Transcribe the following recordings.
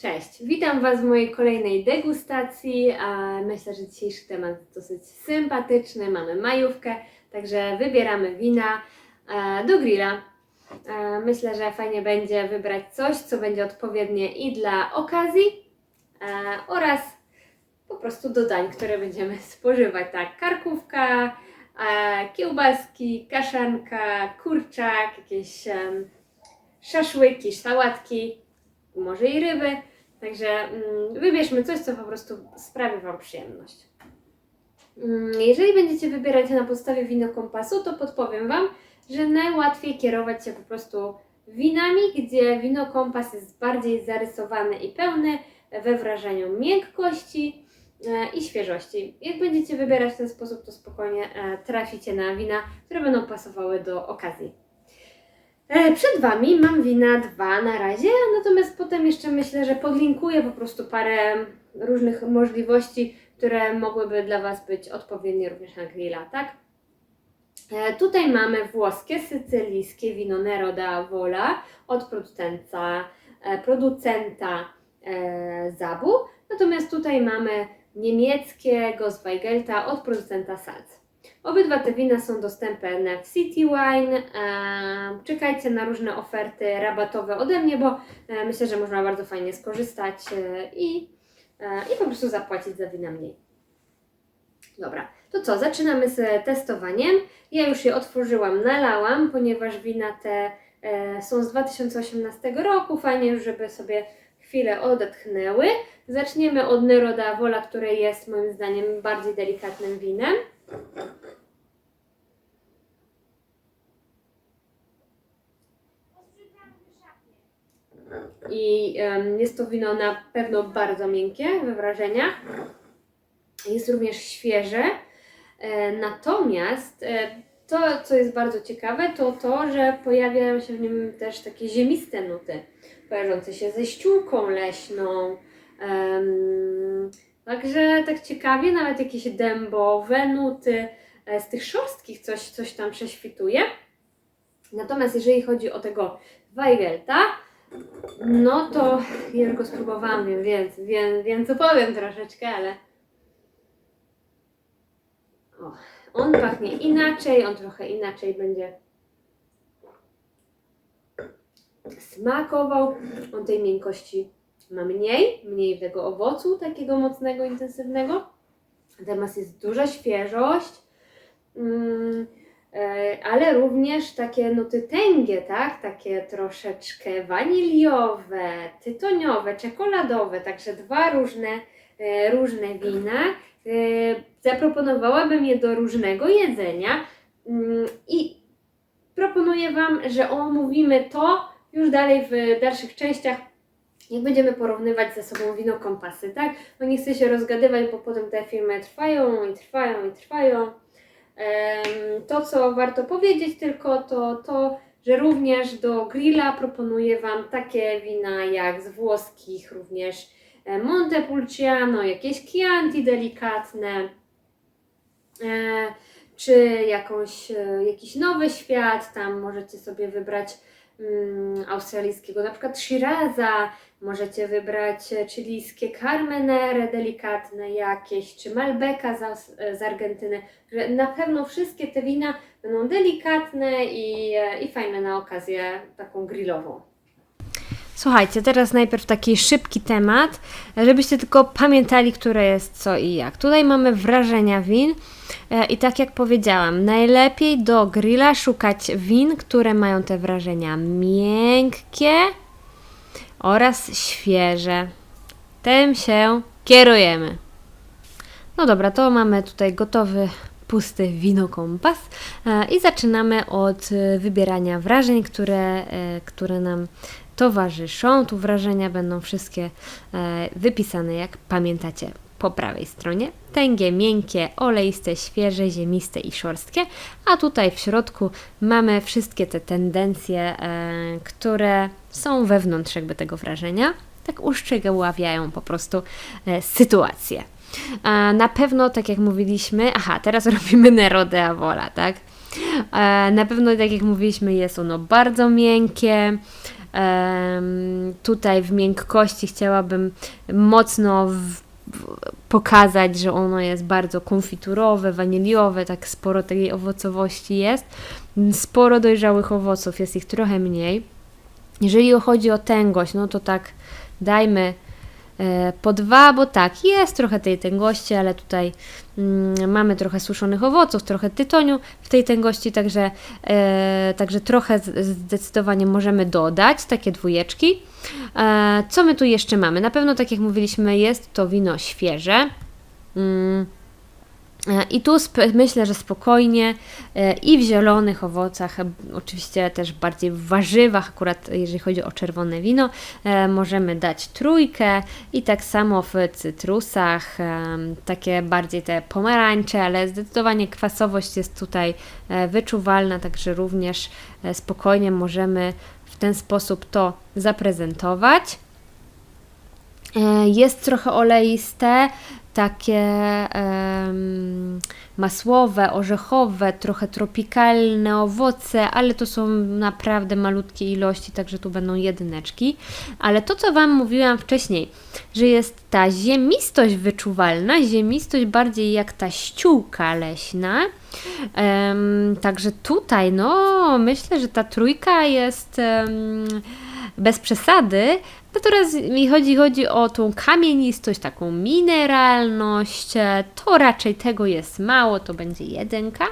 Cześć, witam Was w mojej kolejnej degustacji. Myślę, że dzisiejszy temat dosyć sympatyczny. Mamy majówkę, także wybieramy wina e, do grilla. E, Myślę, że fajnie będzie wybrać coś, co będzie odpowiednie i dla okazji e, oraz po prostu do dań, które będziemy spożywać. Tak, karkówka, kiełbaski, kaszanka, kurczak, jakieś szaszłyki, sałatki, może i ryby. Także mm, wybierzmy coś, co po prostu sprawi Wam przyjemność. Mm, jeżeli będziecie wybierać na podstawie winokompasu, to podpowiem Wam, że najłatwiej kierować się po prostu winami, gdzie winokompas jest bardziej zarysowany i pełny we wrażeniu miękkości e, i świeżości. Jak będziecie wybierać w ten sposób, to spokojnie e, traficie na wina, które będą pasowały do okazji. E, Przed Wami mam wina dwa na razie, natomiast potem jeszcze myślę, że podlinkuję po prostu parę różnych możliwości, które mogłyby dla Was być odpowiednie również na grilla, tak? E, Tutaj mamy włoskie, sycylijskie wino Nero da Vola od producenta, e, producenta Zabu, natomiast tutaj mamy niemieckiego Zweigelta od producenta Salz. Obydwa te wina są dostępne w City Wine. E, czekajcie na różne oferty rabatowe ode mnie, bo e, myślę, że można bardzo fajnie skorzystać e, i, i po prostu zapłacić za wina mniej. Dobra, to co? Zaczynamy z testowaniem. Ja już je otworzyłam, nalałam, ponieważ wina te są z 2018 roku. Fajnie żeby sobie chwilę odetchnęły. Zaczniemy od Nero da Vola, które jest moim zdaniem bardziej delikatnym winem. I jest to wino na pewno bardzo miękkie we wrażeniach. Jest również świeże. E, natomiast e, to, co jest bardzo ciekawe, to to, że pojawiają się w nim też takie ziemiste nuty, kojarzące się ze ściółką leśną. Także tak ciekawie, nawet jakieś dębowe nuty. E, z tych szorstkich coś, coś tam prześwituje. Natomiast jeżeli chodzi o tego Weigelta, no to ja spróbowałam, wiem, więc, wiem, wiem co powiem troszeczkę, ale o, on pachnie inaczej, on trochę inaczej będzie smakował. On tej miękkości ma mniej, mniej tego owocu takiego mocnego, intensywnego. Natomiast jest duża świeżość, mm, ale również takie nuty tęgie, tak? Takie troszeczkę waniliowe, tytoniowe, czekoladowe, także dwa różne, e, różne wina. E, Zaproponowałabym je do różnego jedzenia mm, i proponuję Wam, że omówimy to już dalej w dalszych częściach, jak będziemy porównywać ze sobą wino kompasy, tak? Bo nie chcę się rozgadywać, bo potem te filmy trwają i trwają i trwają. To, co warto powiedzieć tylko, to to, że również do grilla proponuję Wam takie wina jak z włoskich, również e, Montepulciano, jakieś Chianti delikatne, e, czy jakąś, e, jakiś nowy świat, tam możecie sobie wybrać mm, australijskiego, na przykład Shiraza, możecie wybrać e, chilijskie Carmenere delikatne jakieś, czy Malbeca z, e, z Argentyny, na pewno wszystkie te wina będą delikatne i, e, i fajne na okazję taką grillową. Słuchajcie, teraz najpierw taki szybki temat, żebyście tylko pamiętali, które jest co i jak. Tutaj mamy wrażenia win e, i tak jak powiedziałam, najlepiej do grilla szukać win, które mają te wrażenia miękkie oraz świeże. Tym się kierujemy. No dobra, to mamy tutaj gotowy pusty winokompas e, i zaczynamy od e, wybierania wrażeń, które, które nam towarzyszą. Tu wrażenia będą wszystkie e, wypisane, jak pamiętacie, po prawej stronie. Tęgie, miękkie, oleiste, świeże, ziemiste i szorstkie. A tutaj w środku mamy wszystkie te tendencje, e, które są wewnątrz jakby tego wrażenia. Tak uszczegóławiają po prostu e, sytuację. Na pewno, tak jak mówiliśmy, aha, teraz robimy Nero de Avola, tak? E, Na pewno, tak jak mówiliśmy, jest ono bardzo miękkie, tutaj w miękkości chciałabym mocno pokazać, że ono jest bardzo konfiturowe, waniliowe, tak sporo tej owocowości jest. Sporo dojrzałych owoców, jest ich trochę mniej. Jeżeli chodzi o tęgość, no to tak dajmy po dwa, bo tak, jest trochę tej tęgości, ale tutaj mm, mamy trochę suszonych owoców, trochę tytoniu w tej tęgości, także, e, także trochę zdecydowanie możemy dodać takie dwójeczki. E, co my tu jeszcze mamy? Na pewno, tak jak mówiliśmy, jest to wino świeże. Mm. E, I tu myślę, że spokojnie e, i w zielonych owocach, e, oczywiście też bardziej w warzywach, akurat jeżeli chodzi o czerwone wino, możemy dać trójkę i tak samo w cytrusach, takie bardziej te pomarańcze, ale zdecydowanie kwasowość jest tutaj wyczuwalna, także również spokojnie możemy w ten sposób to zaprezentować. Jest trochę oleiste, takie em, masłowe, orzechowe, trochę tropikalne owoce, ale to są naprawdę malutkie ilości, także tu będą jedyneczki. Ale to, co Wam mówiłam wcześniej, że jest ta ziemistość wyczuwalna, ziemistość bardziej jak ta ściółka leśna. Em, także tutaj, no, myślę, że ta trójka jest em, bez przesady. Natomiast mi chodzi, chodzi o tą kamienistość, taką mineralność. To raczej tego jest mało, to będzie jedynka.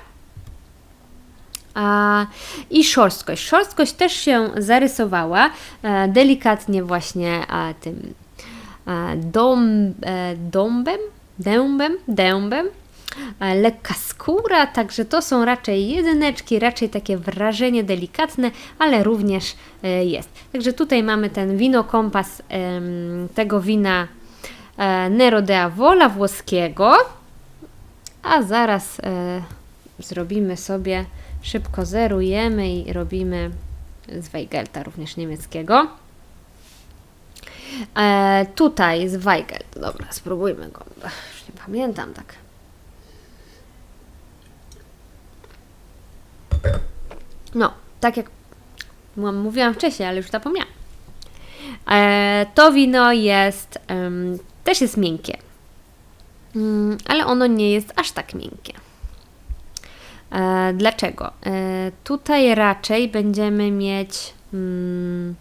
I szorstkość. Szorstkość też się zarysowała e, delikatnie właśnie tym dom, e, dąbem, dębem, dębem. Lekka skóra, także to są raczej jedyneczki, raczej takie wrażenie delikatne, ale również e, jest. Także tutaj mamy ten wino kompas em, tego wina e, Nero de Avola włoskiego, a zaraz e, zrobimy sobie, szybko zerujemy i robimy z Weigelta również niemieckiego. E, tutaj z Weigelt, dobra, spróbujmy go, już nie pamiętam tak. No, tak jak mówiłam wcześniej, ale już zapomniałam. E, to wino jest, też jest miękkie, Mm, ale ono nie jest aż tak miękkie. E, dlaczego? E, tutaj raczej będziemy mieć mm,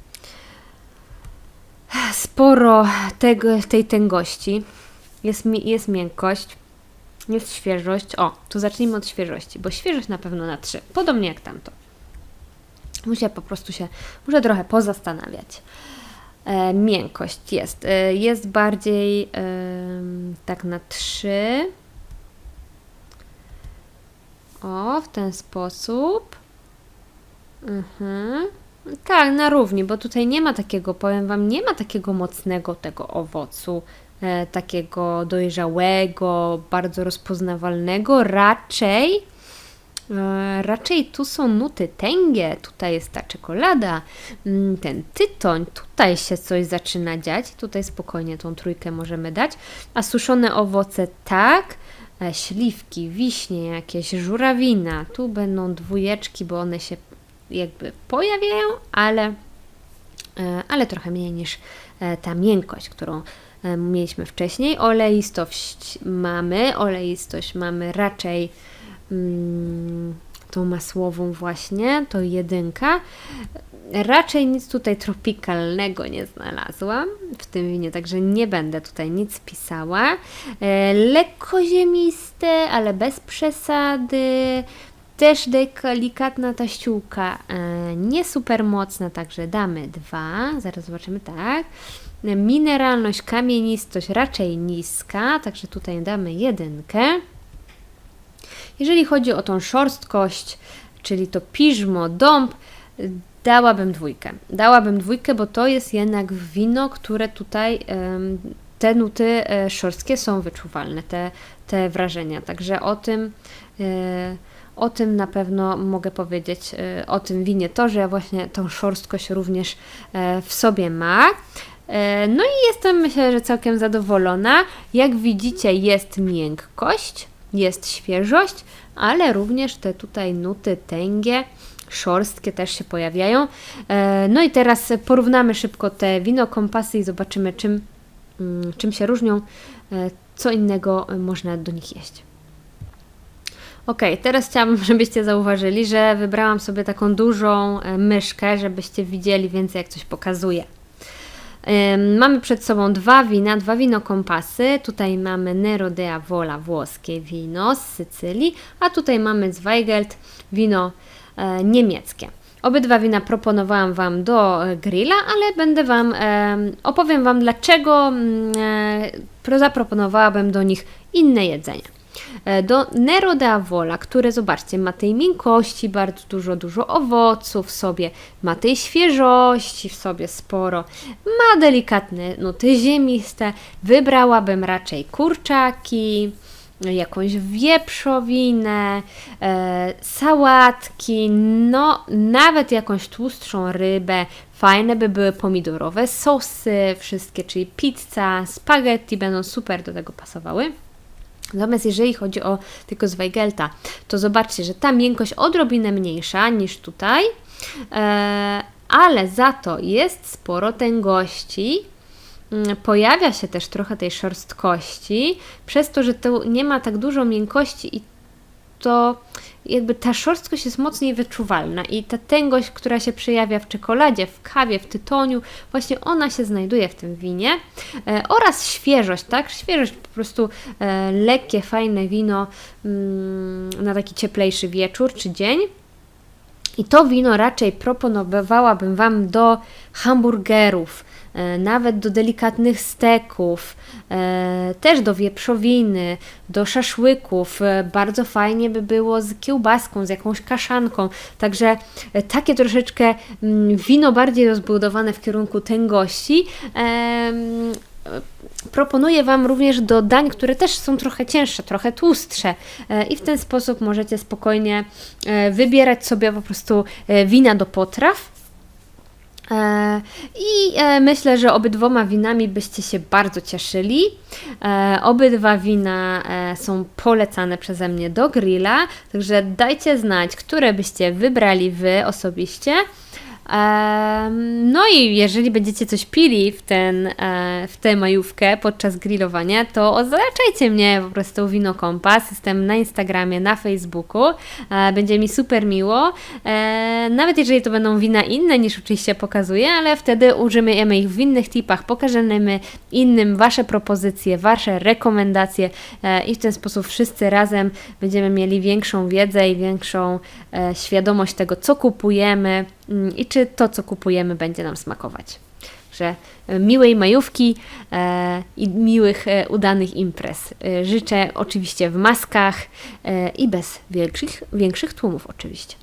sporo tego, tej tęgości. Jest, jest miękkość, jest świeżość. O, tu zacznijmy od świeżości, bo świeżość na pewno na 3, podobnie jak tamto. Muszę po prostu się, muszę trochę pozastanawiać. E, miękkość jest, e, jest bardziej em, tak na 3. O, w ten sposób. Mhm. Tak, na równi, bo tutaj nie ma takiego, powiem Wam, nie ma takiego mocnego tego owocu, e, takiego dojrzałego, bardzo rozpoznawalnego. Raczej, e, raczej tu są nuty tęgie, tutaj jest ta czekolada, mm, ten tytoń, tutaj się coś zaczyna dziać, tutaj spokojnie tą trójkę możemy dać, a suszone owoce tak, e, śliwki, wiśnie, jakieś żurawina, tu będą dwójeczki, bo one się jakby pojawiają, ale, e, ale trochę mniej niż e, ta miękkość, którą e, mieliśmy wcześniej. Oleistość mamy, oleistość mamy raczej mm, tą masłową właśnie, to jedynka. Raczej nic tutaj tropikalnego nie znalazłam w tym winie, także nie będę tutaj nic pisała. E, lekko ziemiste, ale bez przesady. Też delikatna ta ściółka, e, nie super mocna, także damy dwa. Zaraz zobaczymy, tak. Mineralność, kamienistość raczej niska, także tutaj damy jedynkę. Jeżeli chodzi o tą szorstkość, czyli to piżmo, dąb, dałabym dwójkę. Dałabym dwójkę, bo to jest jednak wino, które tutaj te nuty e, szorstkie są wyczuwalne, te, te wrażenia. Także o tym, e, o tym na pewno mogę powiedzieć, e, o tym winie to, że właśnie tą szorstkość również w sobie ma. E, No i jestem myślę, że całkiem zadowolona. Jak widzicie, jest miękkość, jest świeżość, ale również te tutaj nuty tęgie szorstkie też się pojawiają. E, No i teraz porównamy szybko te wino kompasy i zobaczymy, czym, mm, czym się różnią, e, co innego można do nich jeść. Ok, teraz chciałabym, żebyście zauważyli, że wybrałam sobie taką dużą myszkę, żebyście widzieli więcej, jak coś pokazuje. Mamy przed sobą dwa wina, dwa wino kompasy. Tutaj mamy Nero de Avola, włoskie wino z Sycylii, a tutaj mamy Zweigelt, wino e, niemieckie. Obydwa wina proponowałam Wam do e, grilla, ale będę Wam, opowiem Wam dlaczego mm, e, pro- zaproponowałabym do nich inne jedzenie. E, Do Nero de Avola, które zobaczcie, ma tej miękkości bardzo dużo, dużo owoców w sobie, ma tej świeżości w sobie sporo, ma delikatne nuty ziemiste. Wybrałabym raczej kurczaki, jakąś wieprzowinę, e, sałatki, no nawet jakąś tłustszą rybę. Fajne by były pomidorowe sosy, wszystkie, czyli pizza, spaghetti będą super do tego pasowały. Natomiast jeżeli chodzi o tylko Zweigelta, to zobaczcie, że ta miękkość odrobinę mniejsza niż tutaj, e, ale za to jest sporo tęgości. Mm, Pojawia się też trochę tej szorstkości, przez to, że tu nie ma tak dużo miękkości i to jakby ta szorstkość jest mocniej wyczuwalna i ta tęgość, która się przejawia w czekoladzie, w kawie, w tytoniu, właśnie ona się znajduje w tym winie e, oraz świeżość, tak? Świeżość, po prostu e, lekkie, fajne wino mm, na taki cieplejszy wieczór czy dzień. I to wino raczej proponowałabym Wam do hamburgerów, nawet do delikatnych steków, e, też do wieprzowiny, do szaszłyków. E, Bardzo fajnie by było z kiełbaską, z jakąś kaszanką. Także e, takie troszeczkę mm, wino bardziej rozbudowane w kierunku tęgości. Proponuję Wam również do dań, które też są trochę cięższe, trochę tłustsze e, i w ten sposób możecie spokojnie e, wybierać sobie po prostu e, wina do potraw. E, I e, myślę, że obydwoma winami byście się bardzo cieszyli. E, Obydwa wina są polecane przeze mnie do grilla, także dajcie znać, które byście wybrali Wy osobiście. No i jeżeli będziecie coś pili w, ten, e, w tę majówkę podczas grillowania, to oznaczajcie mnie po prostu Wino Kompas. Jestem na Instagramie, na Facebooku. E, Będzie mi super miło. E, Nawet jeżeli to będą wina inne niż oczywiście pokazuję, ale wtedy użyjemy ich w innych tipach, pokażemy innym Wasze propozycje, Wasze rekomendacje i w ten sposób wszyscy razem będziemy mieli większą wiedzę i większą świadomość tego, co kupujemy i czy to, co kupujemy, będzie nam smakować. Że e, miłej majówki e, i miłych, e, udanych imprez. Życzę oczywiście w maskach i bez większych, większych tłumów oczywiście.